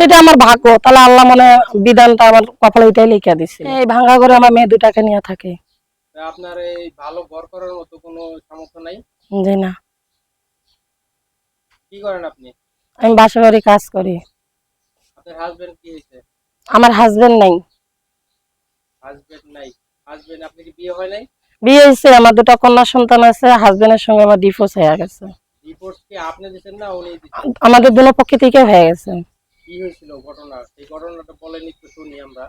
সেটা আমার ভাগ্য। তাহলে আল্লাহ মানে বিধানটা আমার কপালে এটাই লিখে দিচ্ছে এই ভাঙ্গা করে আমার মেয়ে দুটাকে নিয়ে থাকে। আপনার এই ভালো ঘর করার মতো কোনো সামর্থ্য নাই? জি না। কি করেন আপনি? আমি বাসা বাড়ি কাজ করি। আপনার হাজবেন্ড কি হয়েছে? আমার হাজবেন্ড নাই। হাজবেন্ড নাই। হাজবেন্ড আপনি কি বিয়ে হয় নাই? বিয়ে হয়েছে আমার দুটো কন্যা সন্তান আছে হাজবেন্ডের সঙ্গে আমার ডিভোর্স হয়ে গেছে। রিপোর্ট কি আপনি দিচ্ছেন না উনি আমাদের দুনো পক্ষ থেকে হয়ে গেছে। কি হয়েছিল ঘটনা? সেই ঘটনাটা বলেন একটু শুনি আমরা।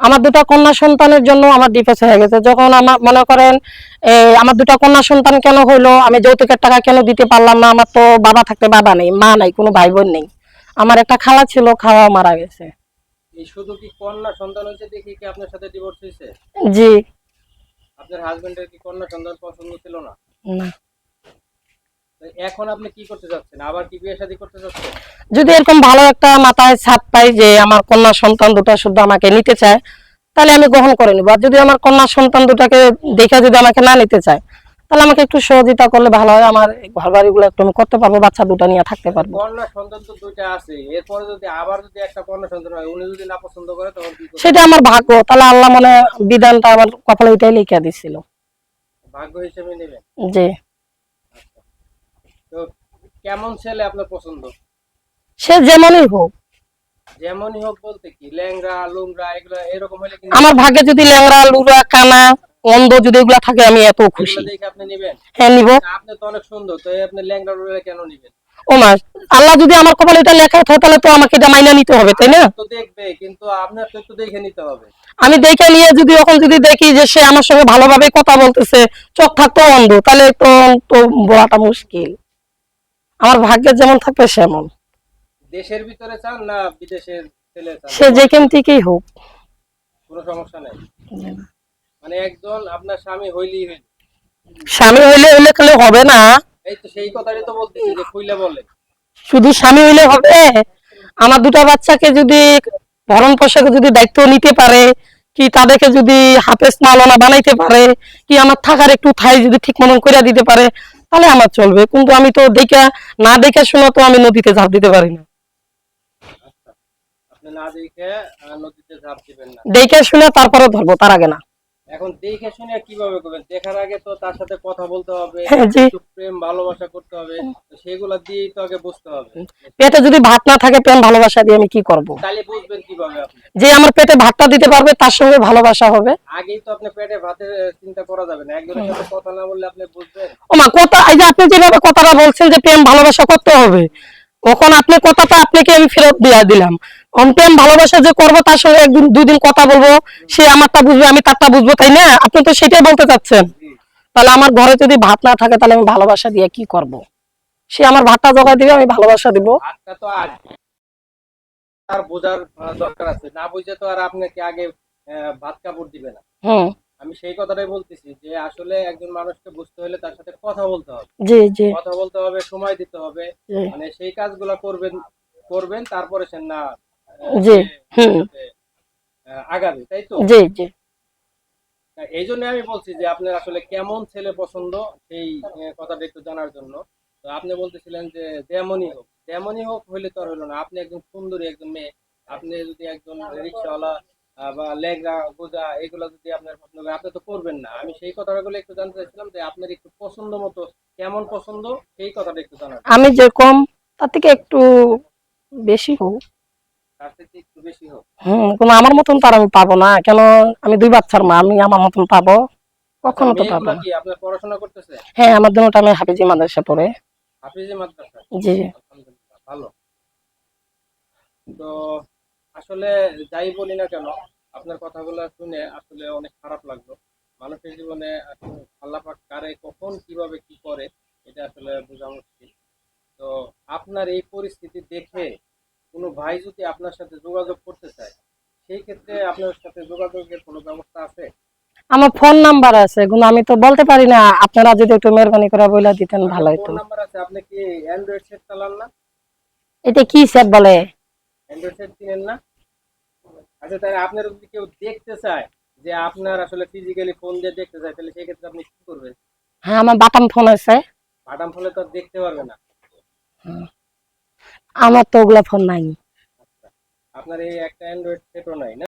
আমার দুটো কন্যা সন্তানের জন্য আমার ডিভোর্স হয়ে গেছে। যখন আমার মনে করেন এই আমার দুটা কন্যা সন্তান কেন হইল আমি যৌতুকের টাকা কেন দিতে পারলাম না? আমার তো বাবা থাকতে বাবা নেই মা নাই কোনো ভাই বোন নেই। আমার একটা খালা ছিল খাওয়া মারা গেছে। শুধু কি কন্যা সন্তান হয়েছে দেখি কি আপনার সাথে ডিভোর্স হয়েছে? জি। আপনার হাজবেন্ডের কি কন্যা সন্তান পছন্দ ছিল না? না। এখন আপনি কি করতে যাচ্ছেন আবার কি বিয়ে শাদী করতে যাচ্ছেন যদি এরকম ভালো একটা মাথায় ছাদ পাই যে আমার কন্যা সন্তান দুটো শুদ্ধ আমাকে নিতে চায় তাহলে আমি গ্রহণ করে নিবো। আর যদি আমার কন্যা সন্তান দুটাকে দেখে যদি আমাকে না নিতে চায় তাহলে আমাকে একটু সহযোগিতা করলে ভালো হয়। আমার ঘর বাড়িগুলো একটু আমি করতে পারব বাচ্চা দুটো নিয়ে থাকতে পারব। কন্যা সন্তান তো দুইটা আছে। এরপরে যদি আবার যদি একটা কন্যা সন্তান হয় উনি যদি না পছন্দ করে তখন কি সেটা আমার ভাগ্য। তাহলে আল্লাহ মানে বিধানটা আমার কপালে এটাই লিখে দিছিল। ভাগ্য হিসেবে নেবেন। তো কেমন ছেলে আপনার পছন্দ? সে যেমনই হোক। যেমনই হোক বলতে কি ল্যাংরা লুংরা এগুলো এরকম হলে কি আমার ভাগ্যে যদি ল্যাংড়া লুড়া কানা অন্ধ যদি এগুলা থাকে আমি এত খুশি। দেখে আপনি নেবেন? হ্যাঁ নিব। আপনি তো অনেক সুন্দর তো আপনি ল্যাংরা লুংরা কেন নেবেন? ও মা আল্লাহ যদি আমার কপালে এটা লেখা থাকে তাহলে তো আমাকে এটা মাইনা নিতে হবে তাই না? তো দেখবে কিন্তু আপনার তো একটু দেখে নিতে হবে। আমি দেখে নিয়ে যদি এখন যদি দেখি যে সে আমার সঙ্গে ভালোভাবে কথা বলতেছে চোখ থাকতো অন্ধ তাহলে তো তো বলাটা মুশকিল। আমার ভাগ্যে যেমন থাকবে সেমন। দেশের ভিতরে চান না বিদেশের ছেলে চান? সে যেখান থেকেই হোক। কোনো সমস্যা নাই? মানে একজন আপনার স্বামী হইলেই হইল। স্বামী হইলে হইলে খালি হবে না। এই তো সেই কথাটাই তো বলতেছি যে খুইলে বলে। শুধু স্বামী হইলে হবে। আমার দুটা বাচ্চাকে যদি ভরণ পোষাকে যদি দায়িত্ব নিতে পারে কি তাদেরকে যদি হাফেজ মালনা বানাইতে পারে কি আমার থাকার একটু ঠাই যদি ঠিক মতন করে দিতে পারে তাহলে আমার চলবে কিন্তু আমি তো দেখা না দেখে শোনা তো আমি নদীতে ঝাঁপ দিতে পারি না। না দেখে শুনে তারপরে ধরবো তার আগে না। এখন দেখে শুনে কীভাবে করবেন? দেখার আগে তো তার সাথে কথা বলতে হবে হ্যাঁ, প্রেম ভালোবাসা করতে হবে সেগুলো দিয়েই তো আগে বুঝতে হবে। পেটে যদি ভাত না থাকে প্রেম ভালোবাসা দিয়ে আমি কি করব। তাহলে বুঝবেন কীভাবে আপনি। যে আমার পেটে ভাতটা দিতে পারবে তার সঙ্গে ভালোবাসা হবে। আগেই তো আপনি পেটে ভাতের চিন্তা করা যাবে না। একজনের সাথে কথা না বললে আপনি বুঝবেন? ও মা কথা এই যে আপনি যেভাবে কথাটা বলছেন যে প্রেম ভালোবাসা করতে হবে তখন আপনি কথাটা আপনাকে আমি ফেরত দিয়ে দিলাম। আমি প্রেম ভালোবাসা যে করব তার সঙ্গে একদিন দুদিন কথা বলব সে আমারটা বুঝবে আমি তারটা বুঝব তাই না? আপনি তো সেটাই বলতে চাচ্ছেন। তাহলে আমার ঘরে যদি ভাত না থাকে তাহলে আমি ভালোবাসা দিয়ে কি করব। সে আমার ভাতটা জোগাড় দিবে আমি ভালোবাসা দিব। আর বোঝার দরকার আছে। না বুঝে তো আর আপনাকে আগে ভাত কাপড় দিবে না। হুম। আমি সেই কথাটাই বলতেছি যে আসলে একজন মানুষকে বুঝতে হলে তার সাথে কথা বলতে হবে। জি জি। কথা বলতে হবে সময় দিতে হবে। মানে সেই কাজগুলো করবেন করবেন তারপরে সে না জি, হুম। আগাবে তাই তো? জি জি। এই জন্য আমি বলছি যে আপনার আসলে কেমন ছেলে পছন্দ সেই কথাটা একটু জানার জন্য। তো আপনি বলতেছিলেন যে যেমনই হোক। যেমনই হোক হইলে তো আর হইল না। আপনি একজন সুন্দরী একজন মেয়ে। আপনি যদি একজন রিক্সাওয়ালা বা লেগরা গোজা এগুলো যদি আপনার পছন্দ হয় আপনি তো করবেন না। আমি সেই কথাগুলো একটু জানতে চাইছিলাম যে আপনার একটু পছন্দ মতো কেমন পছন্দ সেই কথাটা একটু জানার। আমি যেরকম তার থেকে একটু বেশি হোক। তার থেকে একটু বেশি হোক। আমার মতন তার আমি পাবো না। কেন আমি দুই বাচ্চার মা আমি আমার মতন পাবো। কখনো তো পাবো আপনার পড়াশোনা করতেছে? হ্যাঁ আমার দুটো আমি হাফিজি মাদ্রাসা পড়ে। হাফিজি মাদ্রাসা? জি ভালো। তো আসলে যাই বলি না কেন আপনার কথাগুলো শুনে আসলে অনেক খারাপ লাগল। মানুষের জীবনে আসলে আল্লাহ পাক কারে কখন কীভাবে কি করে এটা আসলে বোঝা মুশকিল। তো আপনার এই পরিস্থিতি দেখে কোনো ভাই যদি আপনার সাথে যোগাযোগ করতে চায় সেই ক্ষেত্রে আপনার সাথে যোগাযোগের কোনো ব্যবস্থা আছে? আমার ফোন নাম্বার আছে কিন্তু আমি তো বলতে পারি না আপনারা যদি একটু মেহরবানি করে বলে দিতেন ভালো হতো ফোন নাম্বার আছে আপনি কি অ্যান্ড্রয়েড সেট চালান না? এটা কি স্যার বলে? অ্যান্ড্রয়েড সেট কিনেন না? আচ্ছা তাহলে আপনার যদি কেউ দেখতে চায় যে আপনার আসলে ফিজিক্যালি ফোন দিয়ে দেখতে চায় তাহলে সেই ক্ষেত্রে আপনি কি করবেন? হ্যাঁ আমার বাটাম ফোন আছে। বাটাম ফোনে তো আর দেখতে পারবে না। আমার তো ওগুলা ফোন নাই। আপনার এই একটা অ্যান্ড্রয়েড সেটও নাই না?